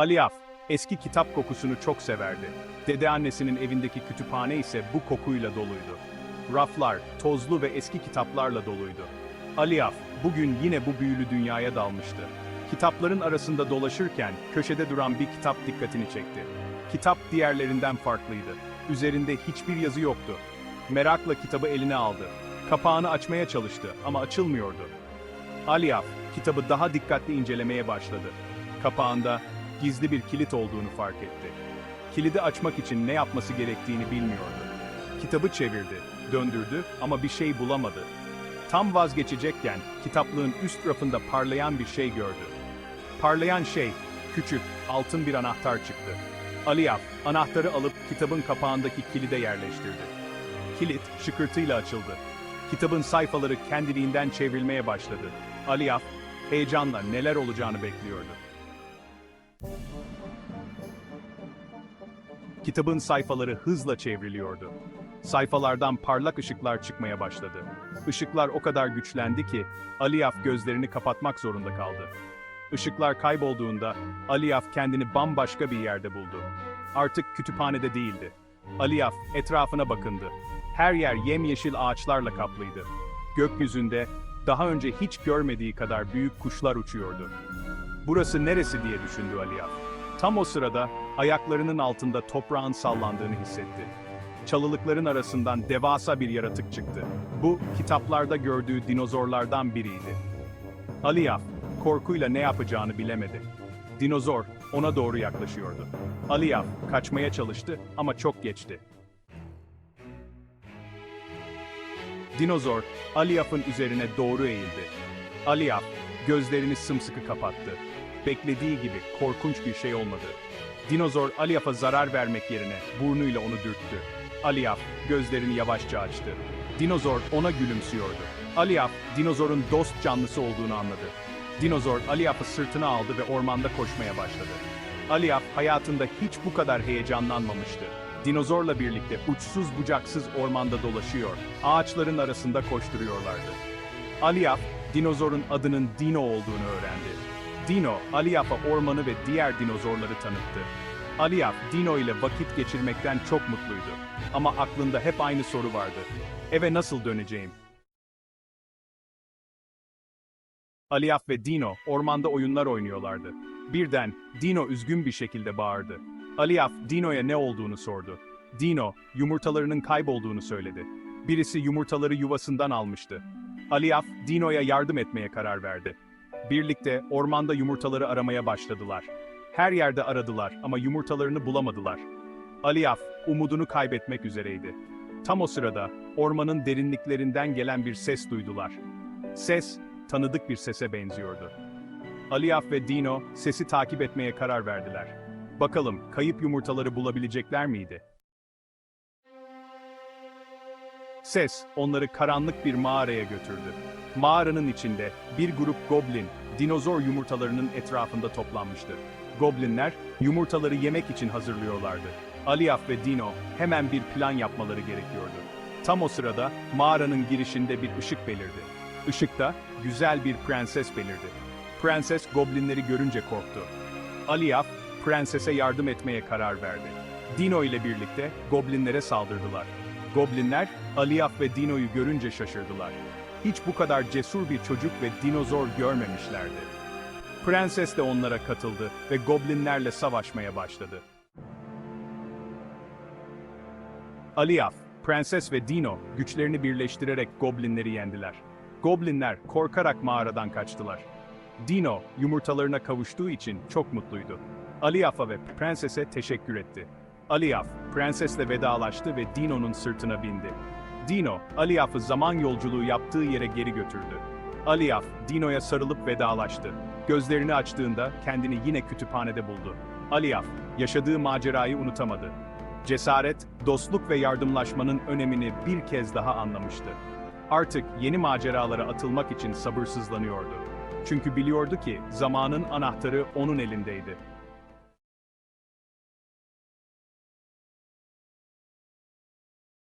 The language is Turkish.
Aliyaf, eski kitap kokusunu çok severdi. Dede annesinin evindeki kütüphane ise bu kokuyla doluydu. Raflar, tozlu ve eski kitaplarla doluydu. Aliyaf, bugün yine bu büyülü dünyaya dalmıştı. Kitapların arasında dolaşırken köşede duran bir kitap dikkatini çekti. Kitap diğerlerinden farklıydı. Üzerinde hiçbir yazı yoktu. Merakla kitabı eline aldı. Kapağını açmaya çalıştı ama açılmıyordu. Aliyaf, kitabı daha dikkatli incelemeye başladı. Kapağında gizli bir kilit olduğunu fark etti. Kilidi açmak için ne yapması gerektiğini bilmiyordu. Kitabı çevirdi, döndürdü ama bir şey bulamadı. Tam vazgeçecekken kitaplığın üst rafında parlayan bir şey gördü. Parlayan şey, küçük, altın bir anahtar çıktı. Aliyaf, anahtarı alıp kitabın kapağındaki kilide yerleştirdi. Kilit şıkırtıyla açıldı. Kitabın sayfaları kendiliğinden çevrilmeye başladı. Aliyaf, heyecanla neler olacağını bekliyordu. Kitabın sayfaları hızla çevriliyordu. Sayfalardan parlak ışıklar çıkmaya başladı. Işıklar o kadar güçlendi ki Aliyaf gözlerini kapatmak zorunda kaldı. Işıklar kaybolduğunda Aliyaf kendini bambaşka bir yerde buldu. Artık kütüphanede değildi. Aliyaf etrafına bakındı. Her yer yemyeşil ağaçlarla kaplıydı. Gökyüzünde daha önce hiç görmediği kadar büyük kuşlar uçuyordu. Burası neresi diye düşündü Aliyaf. Tam o sırada ayaklarının altında toprağın sallandığını hissetti. Çalılıkların arasından devasa bir yaratık çıktı. Bu, kitaplarda gördüğü dinozorlardan biriydi. Aliyaf, korkuyla ne yapacağını bilemedi. Dinozor, ona doğru yaklaşıyordu. Aliyaf, kaçmaya çalıştı ama çok geçti. Dinozor, Aliyaf'ın üzerine doğru eğildi. Aliyaf, gözlerini sımsıkı kapattı. Beklediği gibi korkunç bir şey olmadı. Dinozor Aliyaf'a zarar vermek yerine burnuyla onu dürttü. Aliyaf gözlerini yavaşça açtı. Dinozor ona gülümsüyordu. Aliyaf, dinozorun dost canlısı olduğunu anladı. Dinozor Aliyaf'ı sırtına aldı ve ormanda koşmaya başladı. Aliyaf hayatında hiç bu kadar heyecanlanmamıştı. Dinozorla birlikte uçsuz bucaksız ormanda dolaşıyor, ağaçların arasında koşturuyorlardı. Aliyaf, dinozorun adının Dino olduğunu öğrendi. Dino, Aliyaf'a ormanı ve diğer dinozorları tanıttı. Aliyaf, Dino ile vakit geçirmekten çok mutluydu. Ama aklında hep aynı soru vardı. Eve nasıl döneceğim? Aliyaf ve Dino ormanda oyunlar oynuyorlardı. Birden Dino üzgün bir şekilde bağırdı. Aliyaf Dino'ya ne olduğunu sordu. Dino yumurtalarının kaybolduğunu söyledi. Birisi yumurtaları yuvasından almıştı. Aliyaf Dino'ya yardım etmeye karar verdi. Birlikte ormanda yumurtaları aramaya başladılar. Her yerde aradılar ama yumurtalarını bulamadılar. Aliyaf umudunu kaybetmek üzereydi. Tam o sırada ormanın derinliklerinden gelen bir ses duydular. Ses tanıdık bir sese benziyordu. Aliyaf ve Dino sesi takip etmeye karar verdiler. Bakalım kayıp yumurtaları bulabilecekler miydi? Ses onları karanlık bir mağaraya götürdü. Mağaranın içinde bir grup goblin dinozor yumurtalarının etrafında toplanmıştı. Goblinler yumurtaları yemek için hazırlıyorlardı. Aliyaf ve Dino hemen bir plan yapmaları gerekiyordu. Tam o sırada mağaranın girişinde bir ışık belirdi. Işıkta güzel bir prenses belirdi. Prenses goblinleri görünce korktu. Aliyaf, prensese yardım etmeye karar verdi. Dino ile birlikte goblinlere saldırdılar. Goblinler, Aliyaf ve Dino'yu görünce şaşırdılar. Hiç bu kadar cesur bir çocuk ve dinozor görmemişlerdi. Prenses de onlara katıldı ve goblinlerle savaşmaya başladı. Aliyaf, Prenses ve Dino güçlerini birleştirerek goblinleri yendiler. Goblinler korkarak mağaradan kaçtılar. Dino yumurtalarına kavuştuğu için çok mutluydu. Aliyaf'a ve prensese teşekkür etti. Aliyaf, prensesle vedalaştı ve Dino'nun sırtına bindi. Dino, Aliyaf'ı zaman yolculuğu yaptığı yere geri götürdü. Aliyaf, Dino'ya sarılıp vedalaştı. Gözlerini açtığında kendini yine kütüphanede buldu. Aliyaf, yaşadığı macerayı unutamadı. Cesaret, dostluk ve yardımlaşmanın önemini bir kez daha anlamıştı. Artık yeni maceralara atılmak için sabırsızlanıyordu. Çünkü biliyordu ki zamanın anahtarı onun elindeydi.